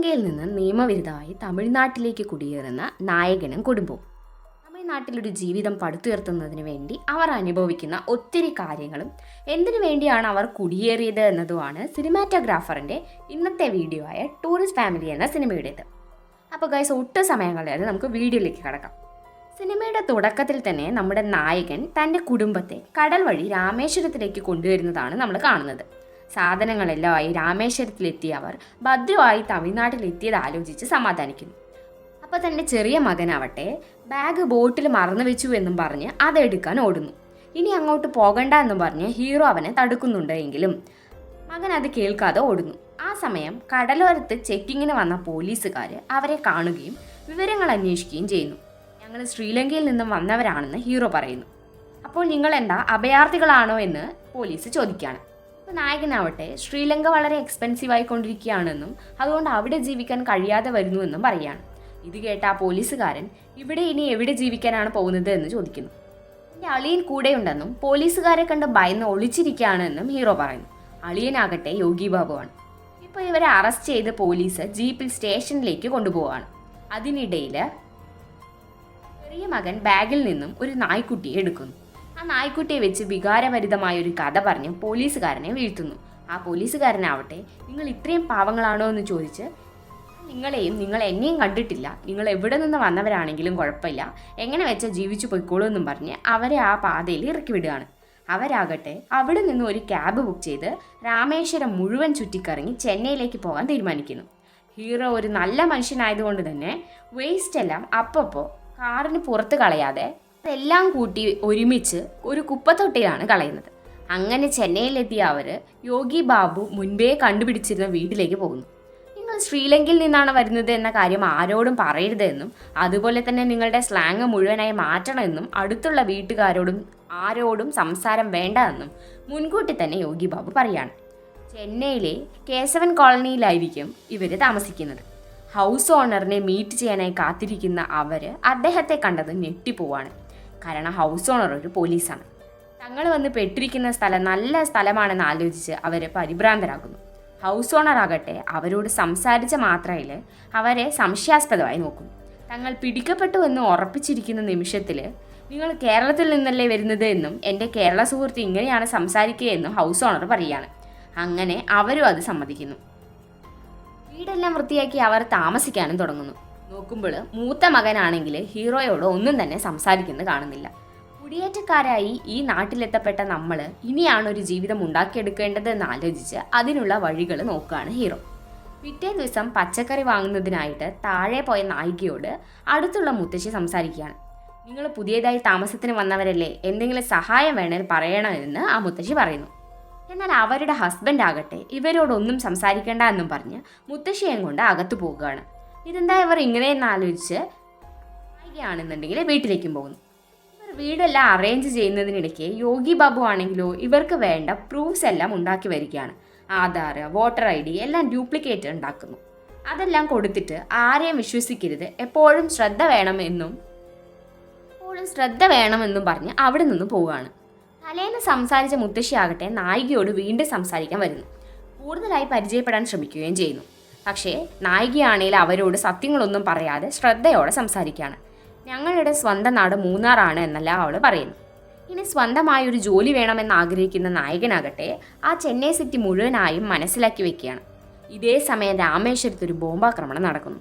ശ്രീലങ്കയിൽ നിന്ന് നിയമവിരുദ്ധമായി തമിഴ്നാട്ടിലേക്ക് കുടിയേറുന്ന നായകനും കുടുംബവും. തമിഴ്നാട്ടിലൊരു ജീവിതം പടുത്തുയർത്തുന്നതിന് വേണ്ടി അവർ അനുഭവിക്കുന്ന ഒത്തിരി കാര്യങ്ങളും എന്തിനു വേണ്ടിയാണ് അവർ കുടിയേറിയത് എന്നതുമാണ് സിനിമാറ്റോഗ്രാഫറിന്റെ ഇന്നത്തെ വീഡിയോ ആയ ടൂറിസ്റ്റ് ഫാമിലി എന്ന സിനിമയുടേത്. അപ്പോൾ ഗൈസ് ഒട്ടും സമയം കളയാതെ നമുക്ക് വീഡിയോയിലേക്ക് കടക്കാം. സിനിമയുടെ തുടക്കത്തിൽ തന്നെ നമ്മുടെ നായകൻ തന്റെ കുടുംബത്തെ കടൽ വഴി രാമേശ്വരത്തിലേക്ക് കൊണ്ടുവരുന്നതാണ് നമ്മൾ കാണുന്നത്. സാധനങ്ങളെല്ലാമായി രാമേശ്വരത്തിലെത്തിയ അവർ ഭദ്രമായി തമിഴ്നാട്ടിലെത്തിയത് ആലോചിച്ച് സമാധാനിക്കുന്നു. അപ്പോൾ തന്റെ ചെറിയ മകനാവട്ടെ ബാഗ് ബോട്ടിൽ മറന്നു വെച്ചു എന്നും പറഞ്ഞ് അതെടുക്കാൻ ഓടുന്നു. ഇനി അങ്ങോട്ട് പോകണ്ട എന്നും പറഞ്ഞ് ഹീറോ അവനെ തടുക്കുന്നുണ്ട് എങ്കിലും മകൻ അത് കേൾക്കാതെ ഓടുന്നു. ആ സമയം കടലോരത്ത് ചെക്കിങ്ങിന് വന്ന പോലീസുകാർ അവരെ കാണുകയും വിവരങ്ങൾ അന്വേഷിക്കുകയും ചെയ്യുന്നു. ഞങ്ങൾ ശ്രീലങ്കയിൽ നിന്നും വന്നവരാണെന്ന് ഹീറോ പറയുന്നു. അപ്പോൾ നിങ്ങൾ എന്താ അഭയാർത്ഥികളാണോ എന്ന് പോലീസ് ചോദിക്കുകയാണ്. അപ്പോൾ നായകനാവട്ടെ ശ്രീലങ്ക വളരെ എക്സ്പെൻസീവ് ആയിക്കൊണ്ടിരിക്കുകയാണെന്നും അതുകൊണ്ട് അവിടെ ജീവിക്കാൻ കഴിയാതെ വരുന്നുവെന്നും പറയുകയാണ് ഇത് കേട്ട ആ പോലീസുകാരൻ ഇവിടെ ഇനി എവിടെ ജീവിക്കാനാണ് പോകുന്നത്? എന്ന് ചോദിക്കുന്നു. എന്റെ അളിയൻ കൂടെയുണ്ടെന്നും പോലീസുകാരെ കണ്ട് ഭയന്ന് ഒളിച്ചിരിക്കുകയാണെന്നും ഹീറോ പറയുന്നു. അളിയനാകട്ടെ യോഗി ബാബുവാണ്. ഇപ്പോൾ ഇവരെ അറസ്റ്റ് ചെയ്ത് പോലീസ് ജീപ്പിൽ സ്റ്റേഷനിലേക്ക് കൊണ്ടുപോവാണ് അതിനിടയിൽ ചെറിയ മകൻ ബാഗിൽ നിന്നും ഒരു നായ്ക്കുട്ടിയെ എടുക്കുന്നു. ആ നായ്ക്കുട്ടിയെ വെച്ച് വികാരഭരിതമായ ഒരു കഥ പറഞ്ഞ് പോലീസുകാരനെ വീഴ്ത്തുന്നു. ആ പോലീസുകാരനാവട്ടെ നിങ്ങൾ ഇത്രയും പാവങ്ങളാണോ എന്ന് ചോദിച്ച് നിങ്ങളെയും നിങ്ങൾ എന്നെയും കണ്ടിട്ടില്ല. നിങ്ങൾ എവിടെ നിന്ന് വന്നവരാണെങ്കിലും കുഴപ്പമില്ല. എങ്ങനെ വെച്ചാൽ ജീവിച്ചു പോയിക്കോളൂ എന്നും പറഞ്ഞ് അവരെ ആ പാതയിൽ ഇറക്കി വിടുകയാണ്. അവരാകട്ടെ അവിടെ നിന്ന് ഒരു ക്യാബ് ബുക്ക് ചെയ്ത് രാമേശ്വരം മുഴുവൻ ചുറ്റിക്കറങ്ങി ചെന്നൈയിലേക്ക് പോകാൻ തീരുമാനിക്കുന്നു. ഹീറോ ഒരു നല്ല മനുഷ്യനായതുകൊണ്ട് തന്നെ വേസ്റ്റ് എല്ലാം അപ്പപ്പോൾ കാറിന് പുറത്ത് കളയാതെ അതെല്ലാം കൂട്ടി ഒരുമിച്ച് ഒരു കുപ്പത്തൊട്ടിലാണ് കളയുന്നത്. അങ്ങനെ ചെന്നൈയിലെത്തിയ അവർ യോഗി ബാബു മുൻപേ കണ്ടുപിടിച്ചിരുന്ന വീട്ടിലേക്ക് പോകുന്നു. നിങ്ങൾ ശ്രീലങ്കയിൽ നിന്നാണ് വരുന്നത് എന്ന കാര്യം ആരോടും പറയരുതെന്നും അതുപോലെ തന്നെ നിങ്ങളുടെ സ്ലാങ് മുഴുവനായി മാറ്റണമെന്നും അടുത്തുള്ള വീട്ടുകാരോടും ആരോടും സംസാരം വേണ്ട എന്നും മുൻകൂട്ടി തന്നെ യോഗി ബാബു പറയാണ്. ചെന്നൈയിലെ കേശവൻ കോളനിയിലായിരിക്കും ഇവർ താമസിക്കുന്നത്. ഹൗസ് ഓണറിനെ മീറ്റ് ചെയ്യാനായി കാത്തിരിക്കുന്ന അവർ അദ്ദേഹത്തെ കണ്ടത് ഞെട്ടിപ്പോവാണ്. കാരണം ഹൗസ് ഓണർ ഒരു പോലീസാണ് തങ്ങൾ വന്ന് പെട്ടിരിക്കുന്ന സ്ഥലം നല്ല സ്ഥലമാണെന്ന് ആലോചിച്ച് അവർ പരിഭ്രാന്തരാക്കുന്നു ഹൗസ് ഓണർ ആകട്ടെ അവരോട് സംസാരിച്ച മാത്രയിൽ അവരെ സംശയാസ്പദമായി നോക്കുന്നു തങ്ങൾ പിടിക്കപ്പെട്ടു എന്ന് ഉറപ്പിച്ചിരിക്കുന്ന നിമിഷത്തിൽ നിങ്ങൾ കേരളത്തിൽ നിന്നല്ലേ വരുന്നത് എന്നും എന്റെ കേരള സുഹൃത്ത് ഇങ്ങനെയാണ് സംസാരിക്കുകയെന്നും ഹൗസ് ഓണർ പറയുകയാണ് അങ്ങനെ അവരും അത് സമ്മതിക്കുന്നു. വീടെല്ലാം വൃത്തിയാക്കി അവർ താമസിക്കാനും തുടങ്ങുന്നു. നോക്കുമ്പോൾ മൂത്ത മകനാണെങ്കിൽ ഹീറോയോട് ഒന്നും തന്നെ സംസാരിക്കുന്നത് കാണുന്നില്ല. കുടിയേറ്റക്കാരായി ഈ നാട്ടിലെത്തപ്പെട്ട നമ്മൾ ഇനിയാണ് ഒരു ജീവിതം ഉണ്ടാക്കിയെടുക്കേണ്ടത് എന്ന് ആലോചിച്ച് അതിനുള്ള വഴികൾ നോക്കുകയാണ് ഹീറോ. പിറ്റേ ദിവസം പച്ചക്കറി വാങ്ങുന്നതിനായിട്ട് താഴെ പോയ നായികയോട് അടുത്തുള്ള മുത്തശ്ശി സംസാരിക്കുകയാണ്. നിങ്ങൾ പുതിയതായി താമസത്തിന് വന്നവരല്ലേ എന്തെങ്കിലും സഹായം വേണേൽ പറയണമെന്ന് ആ മുത്തശ്ശി പറയുന്നു. എന്നാൽ അവരുടെ ഹസ്ബൻഡ് ആകട്ടെ ഇവരോടൊന്നും സംസാരിക്കേണ്ട എന്നും പറഞ്ഞ് മുത്തശ്ശിയെയും കൊണ്ട് അകത്തു പോകുകയാണ്. ഇതെന്താ ഇവർ ഇങ്ങനെയെന്ന് ആലോചിച്ച് ആണെന്നുണ്ടെങ്കിൽ വീട്ടിലേക്കും പോകുന്നു. ഇവർ വീടെല്ലാം അറേഞ്ച് ചെയ്യുന്നതിനിടയ്ക്ക് യോഗി ബാബു ആണെങ്കിലോ ഇവർക്ക് വേണ്ട പ്രൂഫ്സ് എല്ലാം ഉണ്ടാക്കി വരികയാണ്. ആധാർ വോട്ടർ ഐ ഡി എല്ലാം ഡ്യൂപ്ലിക്കേറ്റ് ഉണ്ടാക്കുന്നു. അതെല്ലാം കൊടുത്തിട്ട് ആരെയും വിശ്വസിക്കരുത്. എപ്പോഴും ശ്രദ്ധ വേണമെന്നും എപ്പോഴും ശ്രദ്ധ വേണമെന്നും പറഞ്ഞ് അവിടെ നിന്ന് പോവുകയാണ്. തലേന്ന് സംസാരിച്ച മുത്തശ്ശിയാകട്ടെ നായികയോട് വീണ്ടും സംസാരിക്കാൻ വരുന്നു. കൂടുതലായി പരിചയപ്പെടാൻ ശ്രമിക്കുകയും ചെയ്യുന്നു. പക്ഷേ നായികയാണെങ്കിൽ അവരോട് സത്യങ്ങളൊന്നും പറയാതെ ശ്രദ്ധയോടെ സംസാരിക്കുകയാണ്. ഞങ്ങളുടെ സ്വന്തം നാട് മൂന്നാറാണ് എന്നല്ല അവൾ പറയുന്നു. ഇനി സ്വന്തമായ ഒരു ജോലി വേണമെന്ന് ആഗ്രഹിക്കുന്ന നായകനാകട്ടെ ആ ചെന്നൈ സിറ്റി മുഴുവനായും മനസ്സിലാക്കി വെക്കുകയാണ്. ഇതേ സമയം രാമേശ്വരത്ത് ഒരു ബോംബാക്രമണം നടക്കുന്നു.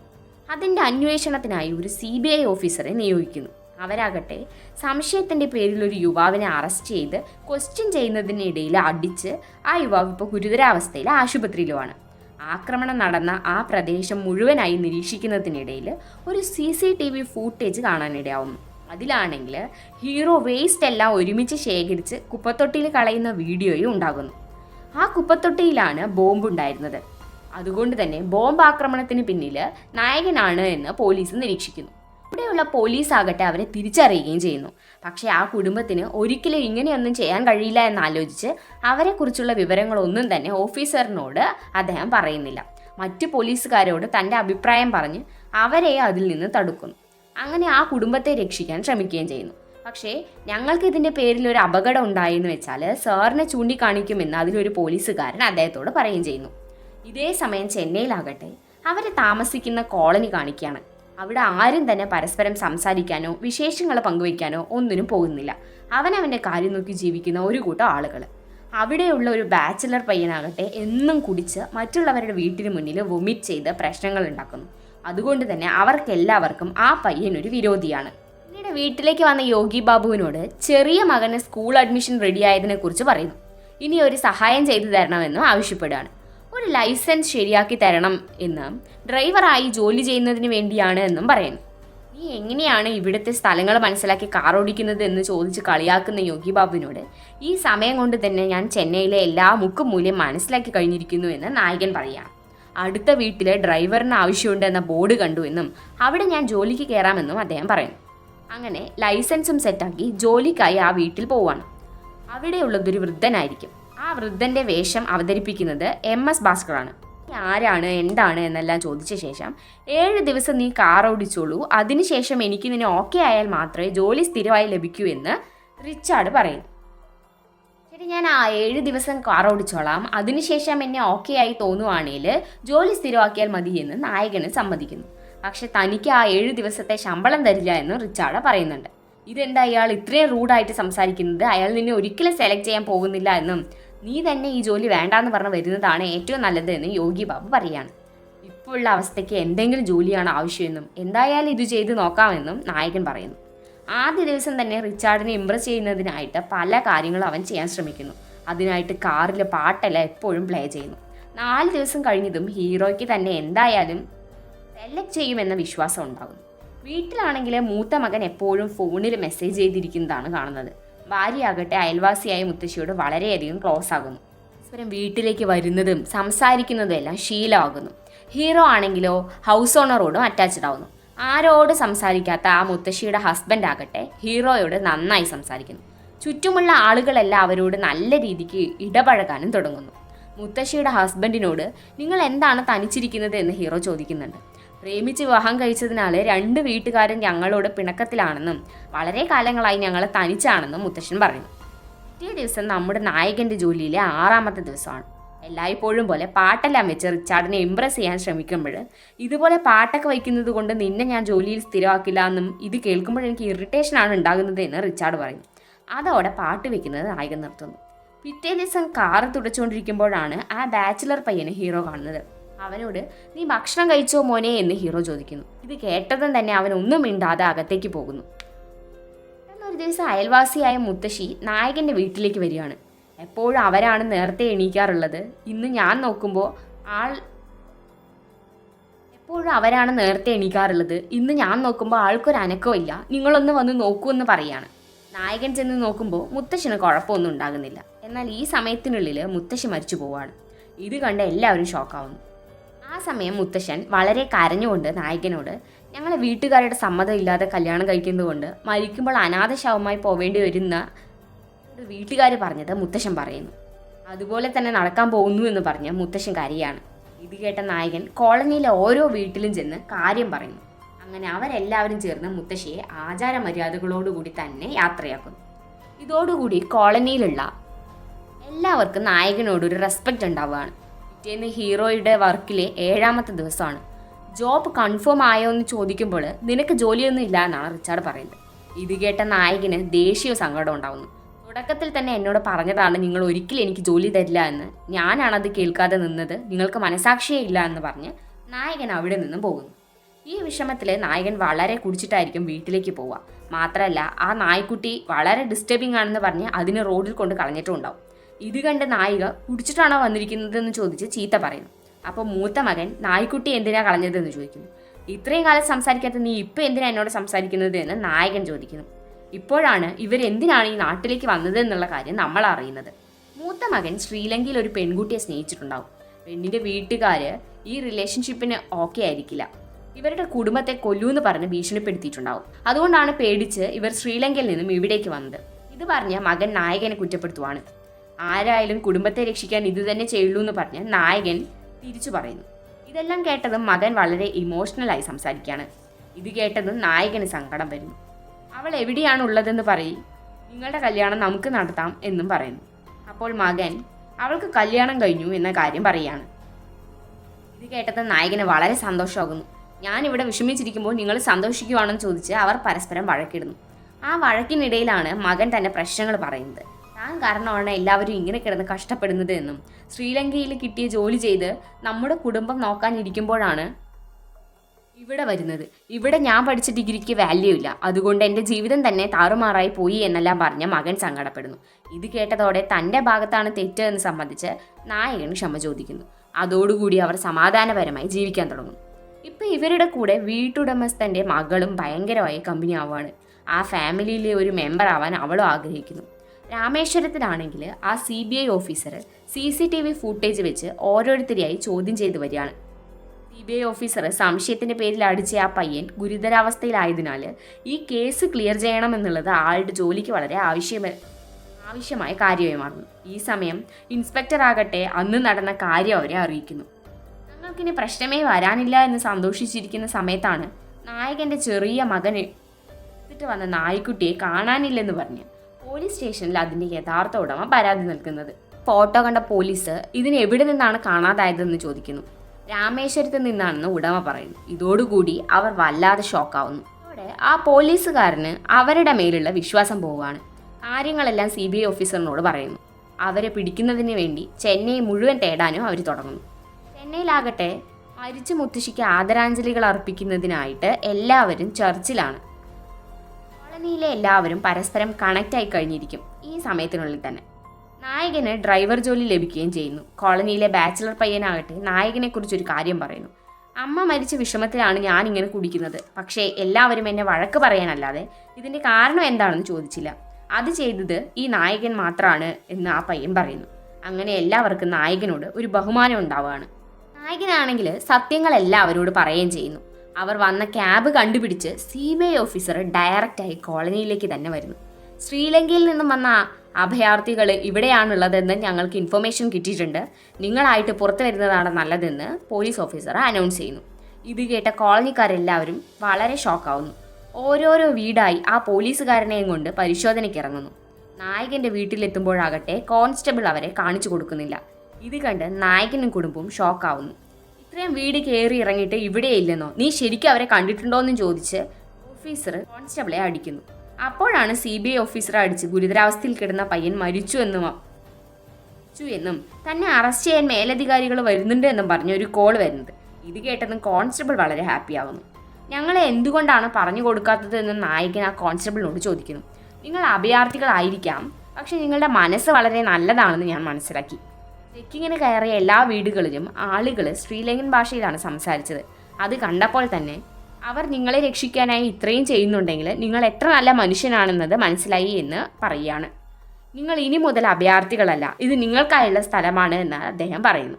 അതിന്റെ അന്വേഷണത്തിനായി ഒരു സി ബി ഐ ഓഫീസറെ നിയോഗിക്കുന്നു. അവരാകട്ടെ സംശയത്തിന്റെ പേരിൽ ഒരു യുവാവിനെ അറസ്റ്റ് ചെയ്ത് ക്വസ്റ്റ്യൻ ചെയ്യുന്നതിനിടയിൽ അടിച്ച് ആ യുവാവ് ഇപ്പോൾ ഗുരുതരാവസ്ഥയിൽ ആശുപത്രിയിലുമാണ്. ആക്രമണം നടന്ന ആ പ്രദേശം മുഴുവനായി നിരീക്ഷിക്കുന്നതിനിടയിൽ ഒരു C C T V footage കാണാനിടയാവുന്നു. അതിലാണെങ്കിൽ ഹീറോ വേസ്റ്റ് എല്ലാം ഒരുമിച്ച് ശേഖരിച്ച് കുപ്പത്തൊട്ടിയിൽ കളയുന്ന വീഡിയോയും ഉണ്ടാകുന്നു. ആ കുപ്പത്തൊട്ടിയിലാണ് ബോംബ് ഉണ്ടായിരുന്നത്. അതുകൊണ്ട് തന്നെ ബോംബ് ആക്രമണത്തിന് പിന്നിൽ നായകനാണ് എന്ന് പോലീസ് നിരീക്ഷിക്കുന്നു. ഇവിടെയുള്ള പോലീസ് ആകട്ടെ അവരെ തിരിച്ചറിയുകയും ചെയ്യുന്നു. പക്ഷേ ആ കുടുംബത്തിന് ഒരിക്കലും ഇങ്ങനെയൊന്നും ചെയ്യാൻ കഴിയില്ല എന്നാലോചിച്ച് അവരെക്കുറിച്ചുള്ള വിവരങ്ങളൊന്നും തന്നെ ഓഫീസറിനോട് അദ്ദേഹം പറയുന്നില്ല. മറ്റു പോലീസുകാരോട് തന്റെ അഭിപ്രായം പറഞ്ഞ് അവരെ അതിൽ നിന്ന് തടുക്കുന്നു. അങ്ങനെ ആ കുടുംബത്തെ രക്ഷിക്കാൻ ശ്രമിക്കുകയും ചെയ്യുന്നു. പക്ഷേ ഞങ്ങൾക്ക് ഇതിന്റെ പേരിൽ ഒരു അപകടം ഉണ്ടായെന്ന് വെച്ചാൽ സാറിനെ ചൂണ്ടിക്കാണിക്കുമെന്ന് അതിലൊരു പോലീസുകാരൻ അദ്ദേഹത്തോട് പറയുകയും ചെയ്യുന്നു. ഇതേ സമയം ചെന്നൈയിലാകട്ടെ അവർ താമസിക്കുന്ന കോളനി കാണിക്കുകയാണ്. അവിടെ ആരും തന്നെ പരസ്പരം സംസാരിക്കാനോ വിശേഷങ്ങൾ പങ്കുവയ്ക്കാനോ ഒന്നിനും പോകുന്നില്ല. അവനവന്റെ കാര്യം നോക്കി ജീവിക്കുന്ന ഒരു കൂട്ടം ആളുകൾ അവിടെയുള്ള ഒരു ബാച്ചിലർ പയ്യനാകട്ടെ എന്നും കുടിച്ച് മറ്റുള്ളവരുടെ വീട്ടിന് മുന്നിൽ വൊമിറ്റ് ചെയ്ത് പ്രശ്നങ്ങൾ ഉണ്ടാക്കുന്നു. അതുകൊണ്ട് തന്നെ അവർക്കെല്ലാവർക്കും ആ പയ്യൻ ഒരു വിരോധിയാണ്. പിന്നീട് വീട്ടിലേക്ക് വന്ന യോഗി ബാബുവിനോട് ചെറിയ മകന് സ്കൂൾ അഡ്മിഷൻ റെഡിയായതിനെക്കുറിച്ച് പറയുന്നു. ഇനി ഒരു സഹായം ചെയ്തു തരണമെന്നും ആവശ്യപ്പെടുകയാണ്. ഒരു ലൈസൻസ് ശരിയാക്കി തരണം എന്ന് ഡ്രൈവറായി ജോലി ചെയ്യുന്നതിന് വേണ്ടിയാണ് എന്നും പറയുന്നു. നീ എങ്ങനെയാണ് ഇവിടുത്തെ സ്ഥലങ്ങൾ മനസ്സിലാക്കി കാർ ഓടിക്കുന്നത് എന്ന് ചോദിച്ച് കളിയാക്കുന്ന യോഗി ബാബുവിനോട് ഈ സമയം കൊണ്ട് തന്നെ ഞാൻ ചെന്നൈയിലെ എല്ലാ മുക്കും മൂല്യം മനസ്സിലാക്കി കഴിഞ്ഞിരിക്കുന്നു എന്ന് നായകൻ പറയുകയാണ്. അടുത്ത വീട്ടിലെ ഡ്രൈവറിന് ആവശ്യമുണ്ട് എന്ന ബോർഡ് കണ്ടു എന്നും അവിടെ ഞാൻ ജോലിക്ക് കയറാമെന്നും അദ്ദേഹം പറയുന്നു. അങ്ങനെ ലൈസൻസും സെറ്റാക്കി ജോലിക്കായി ആ വീട്ടിൽ പോവാണ് അവിടെയുള്ളതൊരു വൃദ്ധനായിരിക്കും. ആ വൃദ്ധന്റെ വേഷം അവതരിപ്പിക്കുന്നത് എം എസ് ഭാസ്കറാണ്. ആരാണ് എന്താണ് എന്നെല്ലാം ചോദിച്ച ശേഷം ഏഴ് ദിവസം നീ കാർ ഓടിച്ചോളൂ അതിനുശേഷം എനിക്ക് നിന്നെ ഓക്കെ ആയാൽ മാത്രമേ ജോലി സ്ഥിരമായി ലഭിക്കൂ എന്ന് റിച്ചാർഡ് പറയും ശരി ഞാൻ ആ ഏഴ് ദിവസം കാർ ഓടിച്ചോളാം അതിനുശേഷം എന്നെ ഓക്കെ ആയി തോന്നുവാണെങ്കിൽ ജോലി സ്ഥിരമാക്കിയാൽ മതി എന്ന് നായകന് സമ്മതിക്കുന്നു. പക്ഷെ തനിക്ക് ആ ഏഴ് ദിവസത്തെ ശമ്പളം തരില്ല എന്ന് റിച്ചാർഡ് പറയുന്നുണ്ട്. ഇതെന്താ അയാൾ ഇത്രയും റൂഡായിട്ട് സംസാരിക്കുന്നത്? അയാൾ നിന്നെ ഒരിക്കലും സെലക്ട് ചെയ്യാൻ പോകുന്നില്ല എന്നും നീ തന്നെ ഈ ജോലി വേണ്ടാന്ന് പറഞ്ഞ് വരുന്നതാണ് ഏറ്റവും നല്ലത് എന്ന് യോഗി ബാബു പറയാണ്. ഇപ്പോഴുള്ള അവസ്ഥയ്ക്ക് എന്തെങ്കിലും ജോലിയാണ് ആവശ്യമെന്നും എന്തായാലും ഇത് ചെയ്ത് നോക്കാമെന്നും നായകൻ പറയുന്നു. ആദ്യ ദിവസം തന്നെ റിച്ചാർഡിനെ ഇമ്പ്രസ് ചെയ്യുന്നതിനായിട്ട് പല കാര്യങ്ങളും അവൻ ചെയ്യാൻ ശ്രമിക്കുന്നു. അതിനായിട്ട് കാറിലെ പാട്ടെല്ലാം എപ്പോഴും പ്ലേ ചെയ്യുന്നു. നാല് ദിവസം കഴിഞ്ഞതും ഹീറോയ്ക്ക് തന്നെ എന്തായാലും സെലക്ട് ചെയ്യുമെന്ന വിശ്വാസം ഉണ്ടാകുന്നു. വീട്ടിലാണെങ്കിൽ മൂത്ത മകൻ എപ്പോഴും ഫോണിൽ മെസ്സേജ് ചെയ്തിരിക്കുന്നതാണ് കാണുന്നത്. ഭാര്യയാകട്ടെ അയൽവാസിയായ മുത്തശ്ശിയോട് വളരെയധികം ക്ലോസ് ആകുന്നു. പരസ്പരം വീട്ടിലേക്ക് വരുന്നതും സംസാരിക്കുന്നതും എല്ലാം ശീലമാകുന്നു. ഹീറോ ആണെങ്കിലോ ഹൗസ് ഓണറോടും അറ്റാച്ച്ഡ് ആവുന്നു. ആരോട് സംസാരിക്കാത്ത ആ മുത്തശ്ശിയുടെ ഹസ്ബൻഡ് ആകട്ടെ ഹീറോയോട് നന്നായി സംസാരിക്കുന്നു. ചുറ്റുമുള്ള ആളുകളെല്ലാം അവരോട് നല്ല രീതിക്ക് ഇടപഴകാനും തുടങ്ങുന്നു. മുത്തശ്ശിയുടെ ഹസ്ബൻഡിനോട് നിങ്ങൾ എന്താണ് തനിച്ചിരിക്കുന്നത്? എന്ന് ഹീറോ ചോദിക്കുന്നുണ്ട്. പ്രേമിച്ച് വിവാഹം കഴിച്ചതിനാൽ രണ്ട് വീട്ടുകാരും ഞങ്ങളോട് പിണക്കത്തിലാണെന്നും വളരെ കാലങ്ങളായി ഞങ്ങൾ തനിച്ചാണെന്നും മുത്തശ്ശൻ പറഞ്ഞു പിറ്റേ ദിവസം നമ്മുടെ നായകന്റെ ജോലിയിലെ ആറാമത്തെ ദിവസമാണ്. എല്ലായ്പ്പോഴും പോലെ പാട്ടെല്ലാം വെച്ച് റിച്ചാർഡിനെ ഇമ്പ്രസ് ചെയ്യാൻ ശ്രമിക്കുമ്പോൾ ഇതുപോലെ പാട്ടൊക്കെ വയ്ക്കുന്നത് കൊണ്ട് നിന്നെ ഞാൻ ജോലിയിൽ സ്ഥിരമാക്കില്ല എന്നും ഇത് കേൾക്കുമ്പോൾ എനിക്ക് ഇറിറ്റേഷനാണ് ഉണ്ടാകുന്നത് എന്ന് റിച്ചാർഡ് പറഞ്ഞു അതോടെ പാട്ട് വെക്കുന്നത് നായകൻ നിർത്തുന്നു. പിറ്റേ ദിവസം കാറ് തുടച്ചുകൊണ്ടിരിക്കുമ്പോഴാണ് ആ ബാച്ചിലർ പയ്യനെ ഹീറോ കാണുന്നത്. അവനോട് നീ ഭക്ഷണം കഴിച്ചോ മോനെ? എന്ന് ഹീറോ ചോദിക്കുന്നു. ഇത് കേട്ടതും തന്നെ അവൻ ഒന്നും മിണ്ടാതെ അകത്തേക്ക് പോകുന്നു. ഒരു ദിവസം അയൽവാസിയായ മുത്തശ്ശി നായകന്റെ വീട്ടിലേക്ക് വരികയാണ്. എപ്പോഴും അവരാണ് നേരത്തെ എണീക്കാറുള്ളത്. ഇന്ന് ഞാൻ നോക്കുമ്പോൾ ആൾ എപ്പോഴും അവരാണ് നേരത്തെ എണീക്കാറുള്ളത്. ഇന്ന് ഞാൻ നോക്കുമ്പോൾ ആൾക്കൊരു അനക്കമില്ല നിങ്ങളൊന്ന് വന്ന് നോക്കൂ എന്ന് പറയാണ്. നായകൻ ചെന്ന് നോക്കുമ്പോൾ മുത്തശ്ശിന് കുഴപ്പമൊന്നും ഉണ്ടാകുന്നില്ല. എന്നാൽ ഈ സമയത്തിനുള്ളിൽ മുത്തശ്ശി മരിച്ചു പോവാണ്. ഇത് കണ്ട് എല്ലാവരും ഷോക്കാവുന്നു. ആ സമയം മുത്തശ്ശൻ വളരെ കരഞ്ഞുകൊണ്ട് നായകനോട് ഞങ്ങളെ വീട്ടുകാരുടെ സമ്മതം ഇല്ലാതെ കല്യാണം കഴിക്കുന്നതുകൊണ്ട് മരിക്കുമ്പോൾ അനാഥശവമായി പോവേണ്ടി വരുന്ന വീട്ടുകാർ പറഞ്ഞത് മുത്തശ്ശൻ പറയുന്നു. അതുപോലെ തന്നെ നടക്കാൻ പോകുന്നു എന്ന് പറഞ്ഞ് മുത്തശ്ശൻ കരയാണ്. ഇത് കേട്ട നായകൻ കോളനിയിലെ ഓരോ വീട്ടിലും ചെന്ന് കാര്യം പറയുന്നു. അങ്ങനെ അവരെല്ലാവരും ചേർന്ന് മുത്തശ്ശിയെ ആചാര മര്യാദകളോടുകൂടി തന്നെ യാത്രയാക്കുന്നു. ഇതോടുകൂടി കോളനിയിലുള്ള എല്ലാവർക്കും നായകനോടൊരു റെസ്പെക്റ്റ് ഉണ്ടാവുകയാണ്. പിറ്റേന്ന് ഹീറോയുടെ വർക്കിലെ ഏഴാമത്തെ ദിവസമാണ്. ജോബ് കൺഫേം ആയോ എന്ന് ചോദിക്കുമ്പോൾ നിനക്ക് ജോലിയൊന്നും ഇല്ല എന്നാണ് റിച്ചാർഡ് പറയുന്നത്. ഇത് കേട്ട നായകന് ദേഷ്യവും സങ്കടം ഉണ്ടാവുന്നു. തുടക്കത്തിൽ തന്നെ എന്നോട് പറഞ്ഞതാണ് നിങ്ങൾ ഒരിക്കലും എനിക്ക് ജോലി തരില്ല എന്ന്. ഞാനാണത് കേൾക്കാതെ നിന്നത്. നിങ്ങൾക്ക് മനസാക്ഷിയേ ഇല്ല എന്ന് പറഞ്ഞ് നായകൻ അവിടെ നിന്നും പോകുന്നു. ഈ വിഷമത്തിൽ നായകൻ വളരെ കുടിച്ചിട്ടായിരിക്കും വീട്ടിലേക്ക് പോവുക. മാത്രമല്ല ആ നായ്ക്കുട്ടി വളരെ ഡിസ്റ്റർബിംഗ് ആണെന്ന് പറഞ്ഞ് അതിനെ റോഡിൽ കൊണ്ട് കളഞ്ഞിട്ടും ഉണ്ടാവും. ഇത് കണ്ട നായിക കുടിച്ചിട്ടാണോ വന്നിരിക്കുന്നതെന്ന് ചോദിച്ച് ചീത്ത പറയുന്നു. അപ്പോൾ മൂത്ത മകൻ നായ്ക്കുട്ടി എന്തിനാ കളഞ്ഞതെന്ന് ചോദിക്കുന്നു. ഇത്രയും കാലം സംസാരിക്കാത്ത നീ ഇപ്പം എന്തിനാ എന്നോട് സംസാരിക്കുന്നത് എന്ന് നായകൻ ചോദിക്കുന്നു. ഇപ്പോഴാണ് ഇവർ എന്തിനാണ് ഈ നാട്ടിലേക്ക് വന്നത് എന്നുള്ള കാര്യം നമ്മൾ അറിയുന്നത്. മൂത്ത മകൻ ശ്രീലങ്കയിൽ ഒരു പെൺകുട്ടിയെ സ്നേഹിച്ചിട്ടുണ്ടാവും. പെണ്ണിന്റെ വീട്ടുകാർ ഈ റിലേഷൻഷിപ്പിന് ഓക്കെ ആയിരിക്കില്ല. ഇവരുടെ കുടുംബത്തെ കൊല്ലൂന്ന് പറഞ്ഞ് ഭീഷണിപ്പെടുത്തിയിട്ടുണ്ടാവും. അതുകൊണ്ടാണ് പേടിച്ച് ഇവർ ശ്രീലങ്കയിൽ നിന്നും ഇവിടേക്ക് വന്നത്. ഇത് പറഞ്ഞ് മകൻ നായകനെ കുറ്റപ്പെടുത്തുവാണ്. ആരായാലും കുടുംബത്തെ രക്ഷിക്കാൻ ഇത് തന്നെ ചെയ്യുള്ളൂ എന്ന് പറഞ്ഞ് നായകൻ തിരിച്ചു പറയുന്നു. ഇതെല്ലാം കേട്ടതും മകൻ വളരെ ഇമോഷണലായി സംസാരിക്കുകയാണ്. ഇത് കേട്ടതും നായകന് സങ്കടം വരുന്നു. അവൾ എവിടെയാണ് ഉള്ളതെന്ന് പറയും. നിങ്ങളുടെ കല്യാണം നമുക്ക് നടത്താം എന്നും പറയുന്നു. അപ്പോൾ മകൻ അവൾക്ക് കല്യാണം കഴിഞ്ഞു എന്ന കാര്യം പറയുകയാണ്. ഇത് കേട്ടത് നായകന് വളരെ സന്തോഷമാകുന്നു. ഞാനിവിടെ വിഷമിച്ചിരിക്കുമ്പോൾ നിങ്ങൾ സന്തോഷിക്കുവാണെന്ന് ചോദിച്ച് അവർ പരസ്പരം വഴക്കിടുന്നു. ആ വഴക്കിനിടയിലാണ് മകൻ തന്റെ പ്രശ്നങ്ങൾ പറയുന്നത്. താൻ കാരണമാണ് എല്ലാവരും ഇങ്ങനെ കിടന്ന് കഷ്ടപ്പെടുന്നത് എന്നും. ശ്രീലങ്കയിൽ കിട്ടിയ ജോലി ചെയ്ത് നമ്മുടെ കുടുംബം നോക്കാനിരിക്കുമ്പോഴാണ് ഇവിടെ വരുന്നത്. ഇവിടെ ഞാൻ പഠിച്ച ഡിഗ്രിക്ക് വാല്യൂ ഇല്ല. അതുകൊണ്ട് എന്റെ ജീവിതം തന്നെ താറുമാറായി പോയി എന്നെല്ലാം പറഞ്ഞ മകൻ സങ്കടപ്പെടുന്നു. ഇത് കേട്ടതോടെ തന്റെ ഭാഗത്താണ് തെറ്റ് എന്ന് സംബന്ധിച്ച് നായകൻ ക്ഷമ ചോദിക്കുന്നു. അതോടുകൂടി അവർ സമാധാനപരമായി ജീവിക്കാൻ തുടങ്ങും. ഇപ്പം ഇവരുടെ കൂടെ വീട്ടുടമസ്ഥന്റെ മകളും ഭയങ്കരമായി കമ്പനി ആവുകയാണ് ആ ഫാമിലിയിലെ ഒരു മെമ്പർ ആവാൻ അവളും ആഗ്രഹിക്കുന്നു. രാമേശ്വരത്തിലാണെങ്കിൽ ആ C B I officer C C T V footage വെച്ച് ഓരോരുത്തരെയായി ചോദ്യം ചെയ്തു വരികയാണ്. സി ബി ഐ ഓഫീസർ സംശയത്തിന്റെ പേരിൽ അടിച്ച ആ പയ്യൻ ഗുരുതരാവസ്ഥയിലായതിനാൽ ഈ കേസ് ക്ലിയർ ചെയ്യണമെന്നുള്ളത് ആളുടെ ജോലിക്ക് വളരെ ആവശ്യമ ആവശ്യമായ കാര്യമായി മാറുന്നു. ഈ സമയം ഇൻസ്പെക്ടർ ആകട്ടെ അന്ന് നടന്ന കാര്യം അവരെ അറിയിക്കുന്നു. ഞങ്ങൾക്കിനി പ്രശ്നമേ വരാനില്ല എന്ന് സന്തോഷിച്ചിരിക്കുന്ന സമയത്താണ് നായകന്റെ ചെറിയ മകൻ എടുത്തിട്ട് വന്ന നായ്ക്കുട്ടിയെ കാണാനില്ലെന്ന് പറഞ്ഞ് പോലീസ് സ്റ്റേഷനിൽ അതിന്റെ യഥാർത്ഥ ഉടമ പരാതി നൽകുന്നത്. ഫോട്ടോ കണ്ട പോലീസ് ഇതിന് എവിടെ നിന്നാണ് കാണാതായതെന്ന് ചോദിക്കുന്നു. രാമേശ്വരത്ത് നിന്നാണെന്ന് ഉടമ പറയുന്നു. ഇതോടുകൂടി അവർ വല്ലാതെ ഷോക്കാവുന്നു. അവിടെ ആ പോലീസുകാരന് അവരുടെ മേലുള്ള വിശ്വാസം പോവുകയാണ്. കാര്യങ്ങളെല്ലാം സി ബി ഐ ഓഫീസറിനോട് പറയുന്നു. അവരെ പിടിക്കുന്നതിന് വേണ്ടി ചെന്നൈ മുഴുവൻ തേടാനും അവർ തുടങ്ങുന്നു. ചെന്നൈയിലാകട്ടെ മരിച്ച മുത്തശ്ശിക്ക് ആദരാഞ്ജലികൾ അർപ്പിക്കുന്നതിനായിട്ട് എല്ലാവരും ചർച്ചിലാണ്. കോളനിയിലെ എല്ലാവരും പരസ്പരം കണക്റ്റ് ആയി കഴിഞ്ഞിരിക്കും ഈ സമയത്തിനുള്ളിൽ തന്നെ. നായകന് ഡ്രൈവർ ജോലി ലഭിക്കുകയും ചെയ്യുന്നു. കോളനിയിലെ ബാച്ചിലർ പയ്യനാകട്ടെ നായകനെക്കുറിച്ച് ഒരു കാര്യം പറയുന്നു. അമ്മ മരിച്ച വിഷമത്തിലാണ് ഞാൻ ഇങ്ങനെ കുടിക്കുന്നത്. പക്ഷേ എല്ലാവരും എന്നെ വഴക്ക് പറയാനല്ലാതെ ഇതിന്റെ കാരണം എന്താണെന്ന് ചോദിച്ചില്ല. അത് ചെയ്തത് ഈ നായകൻ മാത്രമാണ് എന്ന് ആ പയ്യൻ പറയുന്നു. അങ്ങനെ എല്ലാവർക്കും നായകനോട് ഒരു ബഹുമാനം ഉണ്ടാവുകയാണ്. നായകനാണെങ്കിൽ സത്യങ്ങൾ എല്ലാവരോട് പറയുകയും ചെയ്യുന്നു. അവർ വന്ന ക്യാബ് കണ്ടുപിടിച്ച് സി ബി ഐ ഓഫീസർ ഡയറക്റ്റായി കോളനിയിലേക്ക് തന്നെ വരുന്നു. ശ്രീലങ്കയിൽ നിന്നും വന്ന അഭയാർത്ഥികൾ ഇവിടെയാണുള്ളതെന്ന് ഞങ്ങൾക്ക് ഇൻഫർമേഷൻ കിട്ടിയിട്ടുണ്ട്. നിങ്ങളായിട്ട് പുറത്തു വരുന്നതാണ് നല്ലതെന്ന് പോലീസ് ഓഫീസർ അനൗൺസ് ചെയ്യുന്നു. ഇത് കേട്ട കോളനിക്കാരെല്ലാവരും വളരെ ഷോക്കാവുന്നു ഓരോരോ വീടായി ആ പോലീസുകാരനെയും കൊണ്ട് പരിശോധനയ്ക്ക് ഇറങ്ങുന്നു. നായകന്റെ വീട്ടിലെത്തുമ്പോഴാകട്ടെ കോൺസ്റ്റബിൾ അവരെ കാണിച്ചു കൊടുക്കുന്നില്ല. ഇത് കണ്ട് നായകനും കുടുംബവും ഷോക്കാവുന്നു ഇത്രയും വീട് കയറി ഇറങ്ങിയിട്ട് ഇവിടെ ഇല്ലെന്നോ? നീ ശരിക്കും അവരെ കണ്ടിട്ടുണ്ടോ എന്നും ചോദിച്ച് ഓഫീസർ കോൺസ്റ്റബിളെ അടിക്കുന്നു. അപ്പോഴാണ് സി ബി ഐ ഓഫീസറെ അടിച്ച് ഗുരുതരാവസ്ഥയിൽ കിടന്ന പയ്യൻ മരിച്ചു എന്നും മരിച്ചു എന്നും തന്നെ അറസ്റ്റ് ചെയ്യാൻ മേലധികാരികൾ വരുന്നുണ്ട് എന്നും പറഞ്ഞ ഒരു കോൾ വരുന്നത്. ഇത് കേട്ടതും കോൺസ്റ്റബിൾ വളരെ ഹാപ്പി ആവുന്നു. ഞങ്ങളെ എന്തുകൊണ്ടാണ് പറഞ്ഞു കൊടുക്കാത്തത് എന്ന് നായകൻ ആ കോൺസ്റ്റബിളിനോട് ചോദിക്കുന്നു. നിങ്ങൾ അഭയാർത്ഥികളായിരിക്കാം പക്ഷെ നിങ്ങളുടെ മനസ്സ് വളരെ നല്ലതാണെന്ന് ഞാൻ മനസ്സിലാക്കി. ചെക്കിങ്ങിന് കയറിയ എല്ലാ വീടുകളിലും ആളുകൾ ശ്രീലങ്കൻ ഭാഷയിലാണ് സംസാരിച്ചത്. അത് കണ്ടപ്പോൾ തന്നെ അവർ നിങ്ങളെ രക്ഷിക്കാനായി ഇത്രയും ചെയ്യുന്നുണ്ടെങ്കിൽ നിങ്ങൾ എത്ര നല്ല മനുഷ്യനാണെന്നത് മനസ്സിലായി എന്ന് പറയുകയാണ് നിങ്ങൾ ഇനി മുതൽ അഭയാർത്ഥികളല്ല ഇത് നിങ്ങൾക്കായുള്ള സ്ഥലമാണ് എന്ന് അദ്ദേഹം പറയുന്നു.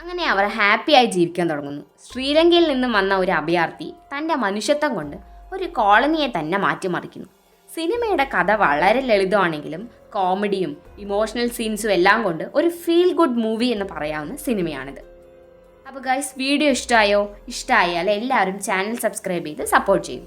അങ്ങനെ അവർ ഹാപ്പിയായി ജീവിക്കാൻ തുടങ്ങുന്നു. ശ്രീലങ്കയിൽ നിന്നും വന്ന ഒരു അഭയാർത്ഥി തന്റെ മനുഷ്യത്വം കൊണ്ട് ഒരു കോളനിയെ തന്നെ മാറ്റിമറിക്കുന്നു. സിനിമയുടെ കഥ വളരെ ലളിതമാണെങ്കിലും കോമഡിയും ഇമോഷണൽ സീൻസും എല്ലാം കൊണ്ട് ഒരു ഫീൽ ഗുഡ് മൂവി എന്ന് പറയാവുന്ന സിനിമയാണിത്. അപ്പോൾ ഗൈസ് വീഡിയോ ഇഷ്ടമായോ ഇഷ്ടമായാൽ എല്ലാവരും ചാനൽ സബ്സ്ക്രൈബ് ചെയ്ത് സപ്പോർട്ട് ചെയ്യും.